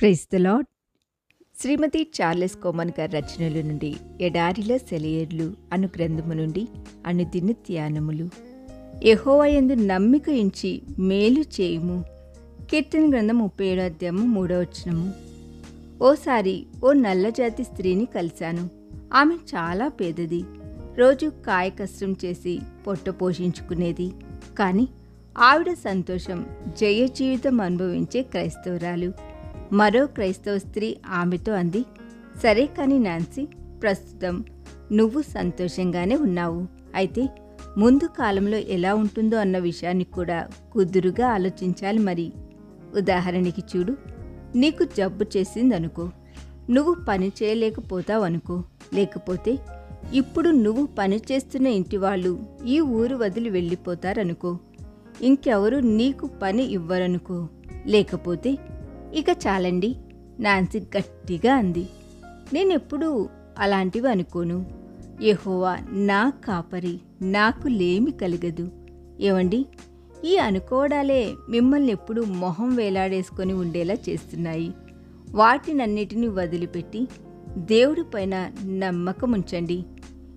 Praise the Lord Srimati Charles Cowman గారి రచనల నుండి ఎడారిలో సెలయర్లు అను గ్రంథము నుండి అనుదిన ధ్యానములు. యహోవయందు నమ్మిక ఇంచి మేలు చేయుము. కీర్తన గ్రంథం ముప్పై ఏడో అధ్యాయము మూడో వచనము. ఓసారి ఓ నల్లజాతి స్త్రీని కలిశాను. ఆమె చాలా పేదది. రోజు కాయ కష్టం చేసి పొట్ట పోషించుకునేది. కానీ ఆవిడ సంతోషం జయ జీవితం అనుభవించే క్రైస్తవురాలు. మరో క్రైస్తవ స్త్రీ ఆమెతో అంది సరే కానీ నాన్సీ ప్రస్తుతం నువ్వు సంతోషంగానే ఉన్నావు. అయితే ముందు కాలంలో ఎలా ఉంటుందో అన్న విషయాన్ని కూడా కుదురుగా ఆలోచించాలి మరి. ఉదాహరణకి చూడు నీకు జబ్బు చేసిందనుకో నువ్వు పని చేయలేకపోతావు అనుకో. లేకపోతే ఇప్పుడు నువ్వు పని చేస్తున్న ఇంటి వాళ్ళు ఈ ఊరు వదిలి వెళ్ళిపోతారనుకో. ఇంకెవరు నీకు పని ఇవ్వరనుకో. లేకపోతే ఇక చాలండి. నాన్సీ గట్టిగా అంది. నేనెప్పుడూ అలాంటివి అనుకోను. యహోవా నా కాపరి నాకు లేమి కలగదు. ఏవండి? ఈ అనుకోవడాలే మిమ్మల్ని ఎప్పుడూ మొహం వేలాడేసుకొని ఉండేలా చేస్తున్నాయి. వాటినన్నిటినీ వదిలిపెట్టి దేవుడి పైన నమ్మకం ఉంచండి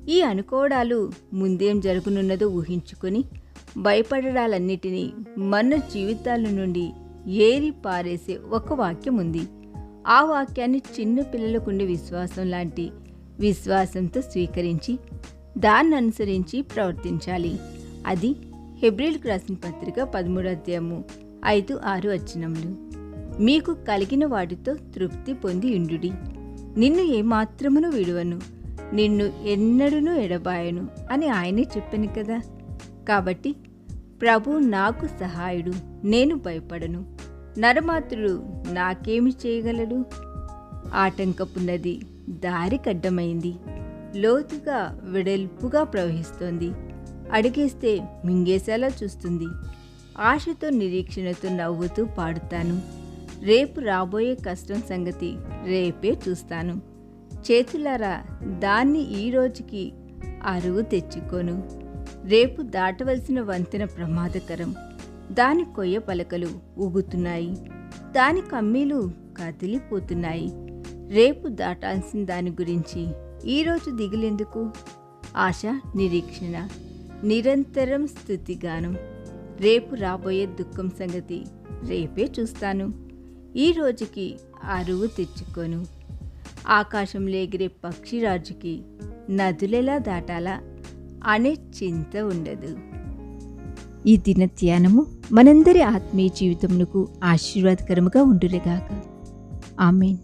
ఈ అనుకోవడాలు ముందేం జరుగునున్నదో ఊహించుకొని భయపడడాలన్నిటినీ మన జీవితాల నుండి ఏరి పారేసే ఒక వాక్యం ఉంది ఆ వాక్యాన్ని చిన్న పిల్లలకుండే విశ్వాసం లాంటి విశ్వాసంతో స్వీకరించి దాన్ని అనుసరించి ప్రవర్తించాలి. అది హెబ్రిల్కి రాసిన పత్రిక పదమూడు అధ్యాయము ఐదు ఆరు వచనములు. మీకు కలిగిన వాటితో తృప్తి పొంది ఇండుడి నిన్ను ఏమాత్రమును విడువను నిన్ను ఎన్నడూనూ ఎడబాయను అని ఆయనే చెప్పాను కదా. కాబట్టి ప్రభు నాకు సహాయుడు నేను భయపడను. నరమాత్రుడు నాకేమి చేయగలడు? ఆటంకపు నది దారి కడ్డమైంది. లోతుగా వెడల్పుగా ప్రవహిస్తోంది. అడిగేస్తే మింగేసేలా చూస్తుంది. ఆశతో నిరీక్షణతో నవ్వుతూ పాడుతాను. రేపు రాబోయే కష్టం సంగతి రేపే చూస్తాను. చేతులారా దాన్ని ఈ రోజుకి అరువు తెచ్చుకోను. రేపు దాటవలసిన వంతెన ప్రమాదకరం. దాని కొయ్య పలకలు ఊగుతున్నాయి. దాని కమ్మీలు కదిలిపోతున్నాయి. రేపు దాటాల్సిన దాని గురించి ఈరోజు దిగులెందుకు? ఆశ నిరీక్షణ నిరంతరం స్థుతిగానం రేపు రాబోయే దుఃఖం సంగతి రేపే చూస్తాను. ఈ రోజుకి అరువు తెచ్చుకోను. ఆకాశంలో ఎగిరే పక్షిరాజుకి నదులెలా దాటాలా? అనే చింత ఉండదు. ఈ దిన ధ్యానము మనందరి ఆత్మీయ జీవితమునకు ఆశీర్వాదకరముగా ఉండురేగాక ఆమెన్.